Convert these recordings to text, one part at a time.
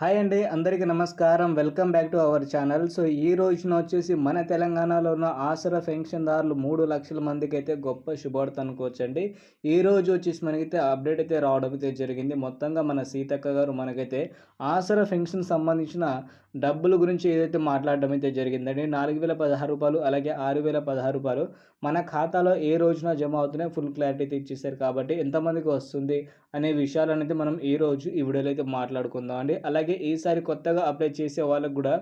Hi అండి అందరికీ నమస్కారం. Welcome back to our channel. So ఈ రోజున వచ్చేసి మన తెలంగాణలో ఉన్న ఆసరా పెన్షన్దారులు మూడు లక్షల మందికి అయితే గొప్ప శుభార్త అనుకోవచ్చండి ఈ రోజు వచ్చేసి మనకైతే అప్డేట్ అయితే రావడం అయితే జరిగింది. మొత్తంగా మన సీతక్క గారు మనకైతే ఆసరా పెన్షన్ సంబంధించిన డబ్బుల గురించి ఏదైతే మాట్లాడడం అయితే జరిగిందండి నాలుగు వేల పదహారు రూపాయలు అలాగే ఆరు వేల పదహారు రూపాయలు మన ఖాతాలో ఏ రోజున జమ అవుతున్నాయి ఫుల్ క్లారిటీ అయితే ఇచ్చేసారు కాబట్టి ఎంతమందికి వస్తుంది అనే విషయాలు అనేది మనం ఈ రోజు ఈ వీడియోలో అయితే మాట్లాడుకుందాం అండి అలాగే అలాగే ఈసారి కొత్తగా అప్లై చేసే వాళ్ళకు కూడా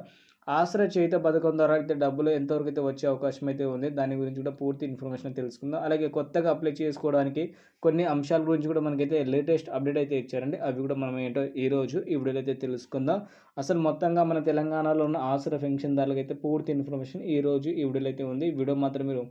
ఆసరా చేత పథకం ద్వారా అయితే డబ్బులు ఎంతవరకు అయితే వచ్చే అవకాశం అయితే ఉంది దాని గురించి కూడా పూర్తి ఇన్ఫర్మేషన్ తెలుసుకుందాం. అలాగే కొత్తగా అప్లై చేసుకోవడానికి కొన్ని అంశాల గురించి కూడా మనకైతే లేటెస్ట్ అప్డేట్ అయితే ఇచ్చారండి. అవి కూడా మనం ఏంటో ఈ రోజు ఈ వీడియోలో అయితే తెలుసుకుందాం. అసలు మొత్తంగా మన తెలంగాణలో ఉన్న ఆసరా పెన్షన్దారులకు అయితే పూర్తి ఇన్ఫర్మేషన్ ఈ రోజు ఈ వీడియోలో అయితే ఉంది. వీడియో మాత్రం మీరు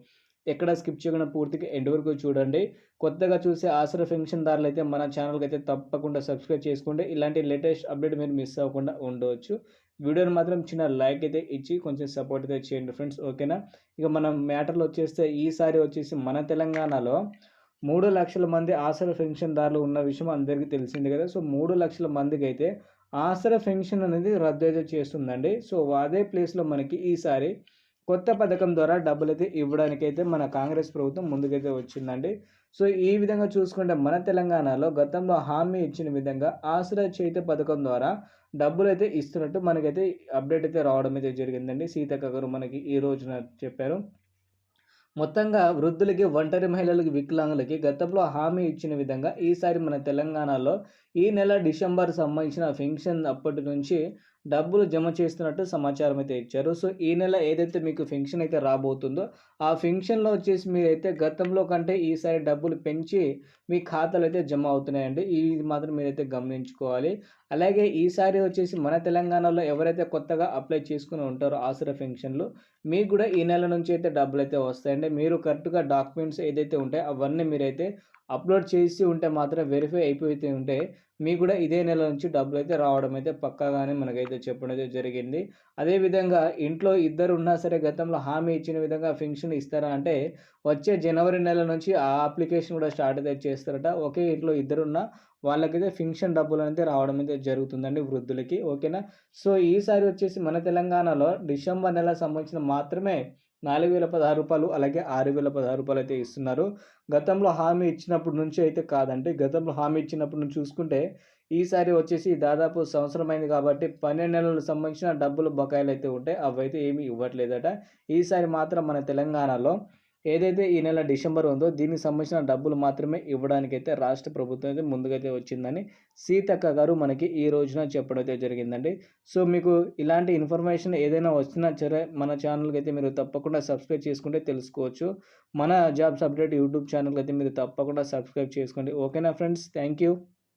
ఎక్కడ స్కిప్ చేయకుండా పూర్తిగా ఎండ్ వరకు చూడండి. కొత్తగా చూసే ఆసరా పెన్షన్దారులు అయితే మన ఛానల్కి అయితే తప్పకుండా సబ్స్క్రైబ్ చేసుకోండి. ఇలాంటి లేటెస్ట్ అప్డేట్ మీరు మిస్ అవ్వకుండా ఉండవచ్చు వీడియోని మాత్రం చిన్న లైక్ అయితే ఇచ్చి కొంచెం సపోర్ట్ అయితే చేయండి ఫ్రెండ్స్. ఓకేనా? ఇక మనం మ్యాటర్లో వచ్చేస్తే ఈసారి వచ్చేసి మన తెలంగాణలో మూడు లక్షల మంది ఆసరా పెన్షన్దారులు ఉన్న విషయం అందరికీ తెలిసింది కదా. సో మూడు లక్షల మందికి అయితే ఆసరా పెన్షన్ అనేది రద్దు అయితే చేస్తుందండి. సో అదే ప్లేస్లో మనకి ఈసారి కొత్త పథకం ద్వారా డబ్బులైతే అయితే ఇవ్వడానికైతే మన కాంగ్రెస్ ప్రభుత్వం ముందుకైతే వచ్చిందండి. సో ఈ విధంగా చూసుకుంటే మన తెలంగాణలో గతంలో హామీ ఇచ్చిన విధంగా ఆసరా చేతి పథకం ద్వారా డబ్బులు అయితే ఇస్తున్నట్టు మనకైతే అప్డేట్ అయితే రావడం అయితే జరిగిందండి. సీతక్క గారు మనకి ఈ రోజున చెప్పారు. మొత్తంగా వృద్ధులకి ఒంటరి మహిళలకి వికలాంగులకి గతంలో హామీ ఇచ్చిన విధంగా ఈసారి మన తెలంగాణలో ఈ నెల డిసెంబర్ సంబంధించిన పెన్షన్ అప్పటి నుంచి డబ్బులు జమ చేస్తున్నట్టు సమాచారం అయితే ఇచ్చారు. సో ఈ నెల ఏదైతే మీకు పెన్షన్ అయితే రాబోతుందో ఆ పెన్షన్లో వచ్చేసి మీరైతే గతంలో కంటే ఈసారి డబ్బులు పెంచి మీ ఖాతాలు అయితే జమ అవుతున్నాయండి. ఇది మాత్రం మీరైతే గమనించుకోవాలి. అలాగే ఈసారి వచ్చేసి మన తెలంగాణలో ఎవరైతే కొత్తగా అప్లై చేసుకుని ఉంటారో ఆసరా పెన్షన్లు మీకు కూడా ఈ నెల నుంచి అయితే డబ్బులు అయితే వస్తాయండి. మీరు కరెక్ట్గా డాక్యుమెంట్స్ ఏదైతే ఉంటాయో అవన్నీ మీరైతే అప్లోడ్ చేసి ఉంటే మాత్రం వెరిఫై అయిపోతే ఉంటే మీకు కూడా ఇదే నెల నుంచి డబ్బులు అయితే రావడం అయితే పక్కాగానే మనకైతే చెప్పడం అయితే జరిగింది. అదేవిధంగా ఇంట్లో ఇద్దరు ఉన్నా సరే గతంలో హామీ ఇచ్చిన విధంగా పెన్షన్ ఇస్తారా అంటే వచ్చే జనవరి నెల నుంచి ఆ అప్లికేషన్ కూడా స్టార్ట్ అయితే చేస్తారట. ఒకే ఇంట్లో ఇద్దరున్నా వాళ్ళకైతే పెన్షన్ డబ్బులు అయితే రావడం అయితే జరుగుతుందండి వృద్ధులకి. ఓకేనా? సో ఈసారి వచ్చేసి మన తెలంగాణలో డిసెంబర్ నెల సంబంధించిన మాత్రమే నాలుగు వేల పదహారు రూపాయలు అలాగే ఆరు వేల పదహారు రూపాయలు అయితే ఇస్తున్నారు. గతంలో హామీ ఇచ్చినప్పటి నుంచి అయితే కాదండి. గతంలో హామీ ఇచ్చినప్పటి నుంచి చూసుకుంటే ఈసారి వచ్చేసి దాదాపు సంవత్సరం అయింది కాబట్టి పన్నెండు నెలలకు సంబంధించిన డబ్బులు బకాయిలు అయితే ఉంటాయి అవైతే ఏమీ ఇవ్వట్లేదట. ఈసారి మాత్రం మన తెలంగాణలో ఏదైతే ఈ నెల డిసెంబర్ ఉందో దీనికి సంబంధించిన డబ్బులు మాత్రమే ఇవ్వడానికైతే రాష్ట్ర ప్రభుత్వం అయితే ముందుకైతే వచ్చిందని సీతక్క గారు మనకి ఈ రోజున చెప్పడం అయితే జరిగిందండి. సో మీకు ఇలాంటి ఇన్ఫర్మేషన్ ఏదైనా వచ్చినా సరే మన ఛానల్కి అయితే మీరు తప్పకుండా సబ్స్క్రైబ్ చేసుకుంటే తెలుసుకోవచ్చు. మన జాబ్స్ అప్డేట్ యూట్యూబ్ ఛానల్కి అయితే మీరు తప్పకుండా సబ్స్క్రైబ్ చేసుకోండి. ఓకేనా ఫ్రెండ్స్? Thank you.